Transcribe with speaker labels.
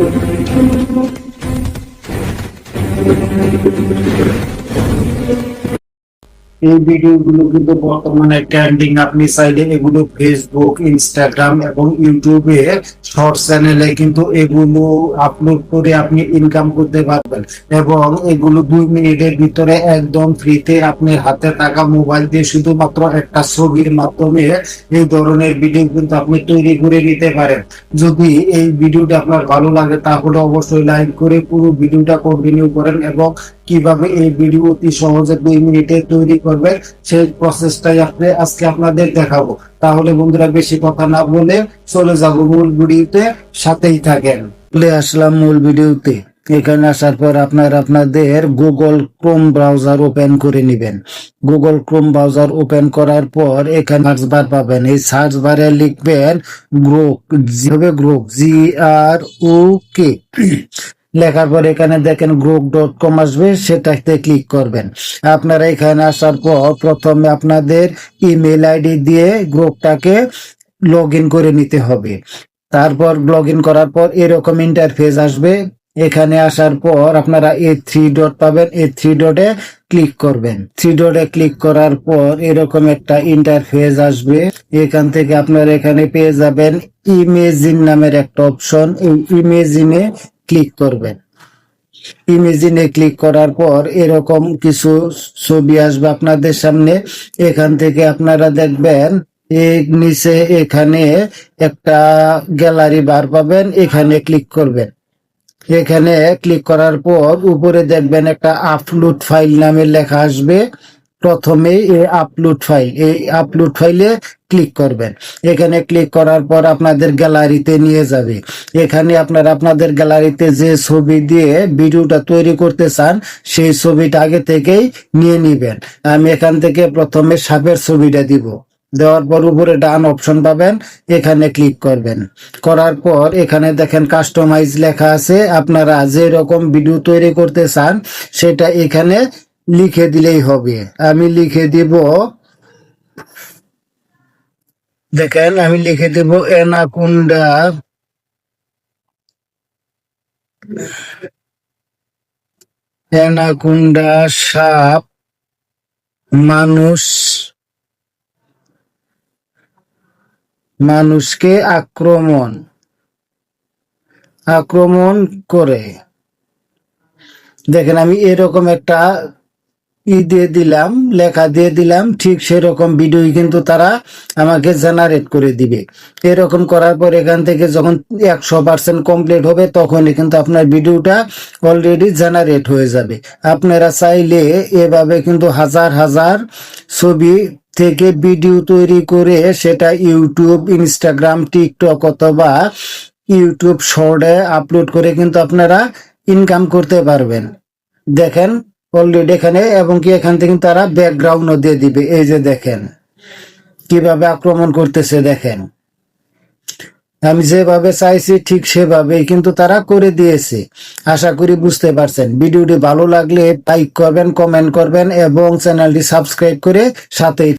Speaker 1: Thank you. এই ভিডিওগুলো কিন্তু বর্তমানে ট্রেন্ডিং আপনি চাইলে এগুলো ফেসবুক ইনস্টাগ্রাম এবং ইউটিউবে শর্ট চ্যানেলে কিন্তু এগুলো আপলোড করে আপনি ইনকাম করতে পারবেন। এবং এগুলো দুই মিনিটের ভিতরে একদম ফ্রিতে আপনি হাতে টাকা মোবাইল দিয়ে শুধুমাত্র একটা ছবির মাধ্যমে এই ধরনের ভিডিও কিন্তু আপনি তৈরি করে নিতে পারেন। যদি এই ভিডিওটা আপনার ভালো লাগে, তাহলে অবশ্যই লাইক করে পুরো ভিডিওটা কন্টিনিউ করেন এবং কীভাবে এই ভিডিও অতি সহজে দুই মিনিটে তৈরি করবেন, সেই প্রসেসটাই আপনি আজকে আপনাদের দেখাবো। তাহলে বন্ধুরা, বেশি কথা না বলে চলে যাব মূল ভিডিওতে, সাথেই থাকেন। চলে আসলাম মূল ভিডিওতে। এখানে আসার পর আপনার আপনাদের গুগল ক্রোম ব্রাউজার ওপেন করে নেবেন। গুগল ক্রোম ব্রাউজার ওপেন করার পর এখানে সার্চ বার পাবেন। এই সার্চ বারে লিখবেন গ্রোক যেভাবে গ্রোক জি আর ও কে লেখার পর এখানে দেখেন গ্রুপ ডট কম আসবে, সেটাতে ক্লিক করবেন। আপনারা এখানে আসার পর প্রথমে আপনাদের ইমেল আইডি দিয়ে গ্রুপটাকে লগ করে নিতে হবে। তারপর লগ করার পর এরকম ইন্টারফেস আসবে। এখানে আসার পর আপনারা এ থ্রি ডট পাবেন। এ থ্রি ডটে ক্লিক করবেন। থ্রি ডটে ক্লিক করার পর এরকম একটা ইন্টারফেস আসবে। এখান থেকে আপনারা এখানে পেয়ে যাবেন ইমেজিন নামের একটা অপশন এই ইমেজিনে ক্লিক করবেন। ইমেজিনে ক্লিক করার পর এরকম কিছু ছবি আসবে আপনাদের সামনে। এখান থেকে আপনারা দেখবেন, এর নিচে এখানে একটা গ্যালারি বার পাবেন, এখানে ক্লিক করবেন। এখানে ক্লিক করার পর উপরে দেখবেন একটা আপলোড ফাইল নামে লেখা আসবে। প্রথমে এই আপলোড ফাইল এই আপলোড ফাইলে ক্লিক করবেন। এখানে ক্লিক করার পর আপনাদের গ্যালারিতে নিয়ে যাবে। এখানে আপনারা আপনাদের গ্যালারিতে যে ছবি দিয়ে ভিডিওটা তৈরি করতে চান, সেই ছবিটা আগে থেকেই নিয়ে নিবেন। আমি এখান থেকে প্রথমে সাপের ছবিটা দিব। দেওয়ার পর উপরে ডান অপশন পাবেন, এখানে ক্লিক করবেন। করার পর এখানে দেখেন কাস্টমাইজ লেখা আছে। আপনারা যে রকম ভিডিও তৈরি করতে চান, সেটা এখানে লিখে দিলেই হবে। আমি লিখে দিব, দেখেন, আমি লিখে দেব এনাকুন্ডা। এনাকুন্ডা সাপ, মানুষ, মানুষকে আক্রমণ। আক্রমণ করে। দেখেন, আমি এরকম একটা ই দিয়ে দিলাম, লেখা দিয়ে দিলাম, ঠিক সেরকম ভিডিও কিন্তু তারা আমাকে জেনারেট করে দিবে। এরকম করার পর এখান থেকে যখন একশো পার্সেন্ট কমপ্লিট হবে, তখনই কিন্তু আপনার ভিডিওটা অলরেডি জেনারেট হয়ে যাবে। আপনারা চাইলে এভাবে কিন্তু হাজার হাজার ছবি থেকে ভিডিও তৈরি করে সেটা ইউটিউব ইনস্টাগ্রাম টিকটক অথবা ইউটিউব শর্টে আপলোড করে কিন্তু আপনারা ইনকাম করতে পারবেন। দেখেন অলরেডি এখানে, এবং কি এখান থেকে তারা ব্যাকগ্রাউন্ডও দিয়ে দিবে। এই যে দেখেন, কীভাবে আক্রমণ করতেছে দেখেন। আমি যেভাবে চাইছি ঠিক সেভাবেই কিন্তু তারা করে দিয়েছে। আশা করি বুঝতে পারছেন। ভিডিওটি ভালো লাগলে লাইক করবেন কমেন্ট করবেন, এবং চ্যানেলটি সাবস্ক্রাইব করে সাথেই